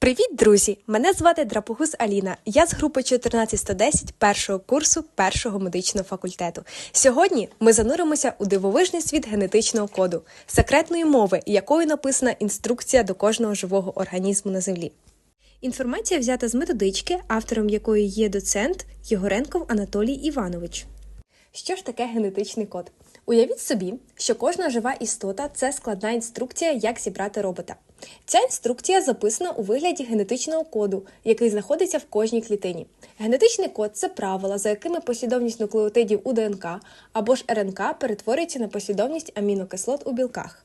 Привіт, друзі! Мене звати Драпогус Аліна. Я з групи 14110 першого курсу першого медичного факультету. Сьогодні ми зануримося у дивовижний світ генетичного коду, секретної мови, якою написана інструкція до кожного живого організму на землі. Інформація взята з методички, автором якої є доцент Єгоренков Анатолій Іванович. Що ж таке генетичний код? Уявіть собі, що кожна жива істота це складна інструкція, як зібрати робота. Ця інструкція записана у вигляді генетичного коду, який знаходиться в кожній клітині. Генетичний код це правила, за якими послідовність нуклеотидів у ДНК або ж РНК перетворюється на послідовність амінокислот у білках.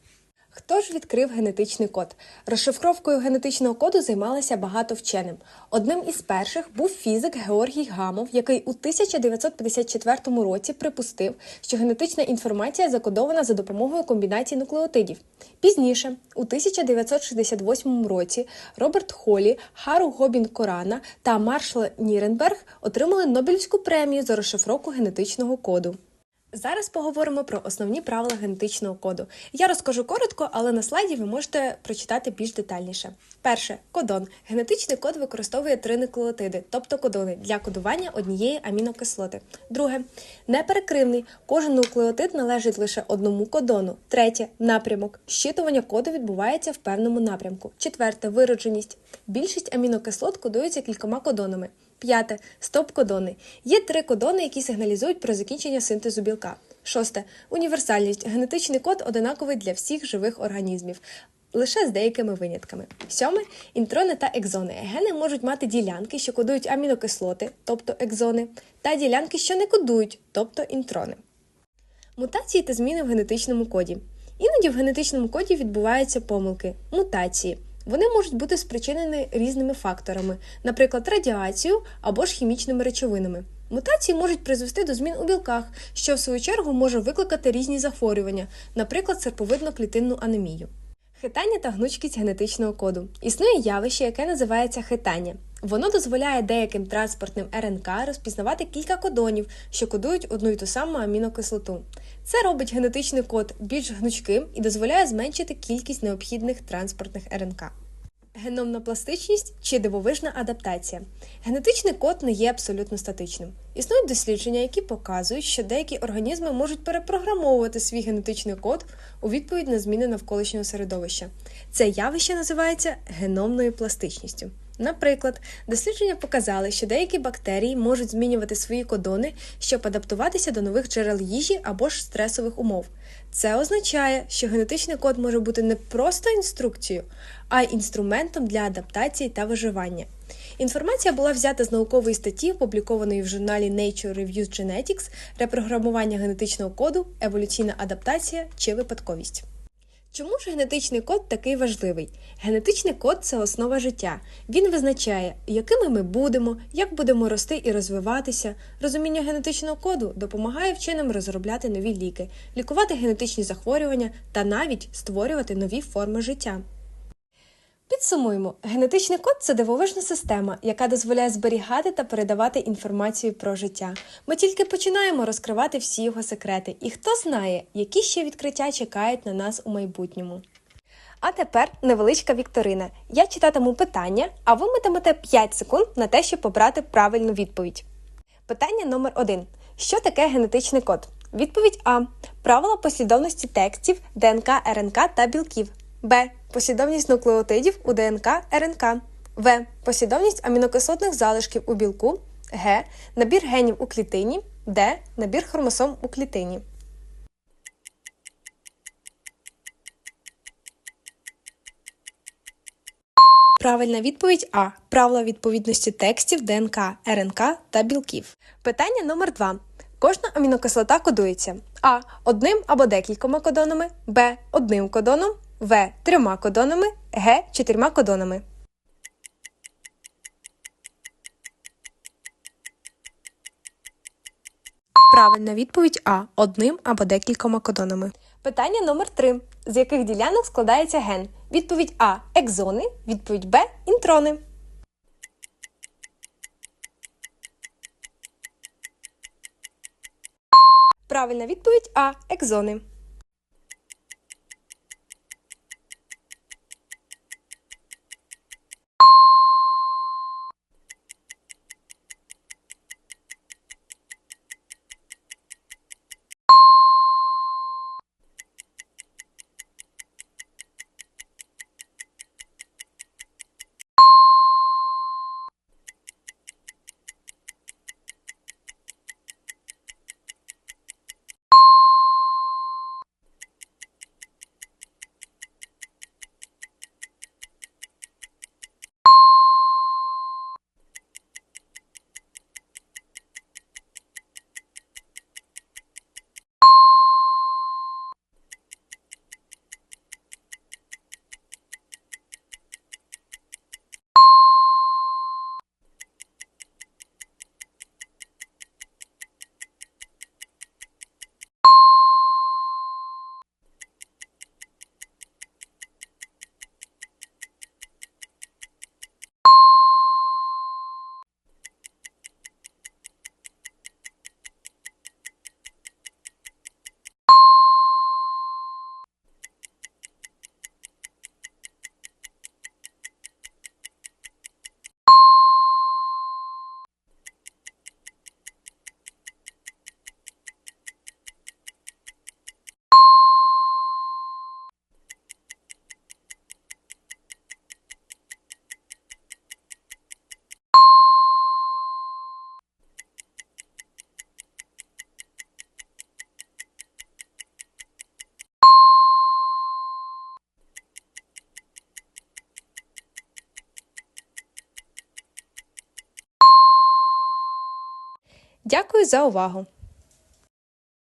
Хто ж відкрив генетичний код? Розшифровкою генетичного коду займалися багато вченим. Одним із перших був фізик Георгій Гамов, який у 1954 році припустив, що генетична інформація закодована за допомогою комбінації нуклеотидів. Пізніше, у 1968 році, Роберт Холі, Хару Гобін Корана та Маршал Ніренберг отримали Нобелівську премію за розшифровку генетичного коду. Зараз поговоримо про основні правила генетичного коду. Я розкажу коротко, але на слайді ви можете прочитати більш детальніше. Перше кодон. Генетичний код використовує три нуклеотиди, тобто кодони для кодування однієї амінокислоти. Друге неперекривний. Кожен нуклеотид належить лише одному кодону. Третє напрямок. Щитування коду відбувається в певному напрямку. Четверте виродженість. Більшість амінокислот кодуються кількома кодонами. П'яте стоп-кодони. Є три кодони, які сигналізують про закінчення синтезу білка. Шосте універсальність. Генетичний код одинаковий для всіх живих організмів. Лише з деякими винятками. Сьоме інтрони та екзони. Гени можуть мати ділянки, що кодують амінокислоти, тобто екзони, та ділянки, що не кодують, тобто інтрони. Мутації та зміни в генетичному коді. Іноді в генетичному коді відбуваються помилки, мутації. Вони можуть бути спричинені різними факторами, наприклад, радіацією або ж хімічними речовинами. Мутації можуть призвести до змін у білках, що в свою чергу може викликати різні захворювання, наприклад, серповидно-клітинну анемію. Хитання та гнучкість генетичного коду. Існує явище, яке називається хитання. Воно дозволяє деяким транспортним РНК розпізнавати кілька кодонів, що кодують одну й ту саму амінокислоту. Це робить генетичний код більш гнучким і дозволяє зменшити кількість необхідних транспортних РНК. Геномна пластичність чи дивовижна адаптація. Генетичний код не є абсолютно статичним. Існують дослідження, які показують, що деякі організми можуть перепрограмовувати свій генетичний код у відповідь на зміни навколишнього середовища. Це явище називається геномною пластичністю. Наприклад, дослідження показали, що деякі бактерії можуть змінювати свої кодони, щоб адаптуватися до нових джерел їжі або ж стресових умов. Це означає, що генетичний код може бути не просто інструкцією, а й інструментом для адаптації та виживання. Інформація була взята з наукової статті, опублікованої в журналі Nature Reviews Genetics репрограмування генетичного коду, еволюційна адаптація чи випадковість. Чому ж генетичний код такий важливий? Генетичний код це основа життя. Він визначає, якими ми будемо, як будемо рости і розвиватися. Розуміння генетичного коду допомагає вченим розробляти нові ліки, лікувати генетичні захворювання та навіть створювати нові форми життя. Підсумуємо, генетичний код це дивовижна система, яка дозволяє зберігати та передавати інформацію про життя. Ми тільки починаємо розкривати всі його секрети, і хто знає, які ще відкриття чекають на нас у майбутньому. А тепер невеличка вікторина. Я читатиму питання, а ви матимете 5 секунд на те, щоб обрати правильну відповідь. Питання номер 1 Що таке генетичний код? Відповідь А. Правила послідовності текстів, ДНК, РНК та білків. Б. Послідовність нуклеотидів у ДНК РНК. В. Послідовність амінокислотних залишків у білку. Г. Набір генів у клітині. Д. Набір хромосом у клітині. Правильна відповідь А. Правила відповідності текстів ДНК, РНК та білків. Питання номер 2. Кожна амінокислота кодується А. Одним або декількома кодонами, Б. Одним кодоном, В. Трьома кодонами, Г. Чотирма кодонами. Правильна відповідь А. Одним або декількома кодонами. Питання номер 3. З яких ділянок складається ген? Відповідь А. Екзони. Відповідь Б. Інтрони. Правильна відповідь А. Екзони. Дякую за увагу!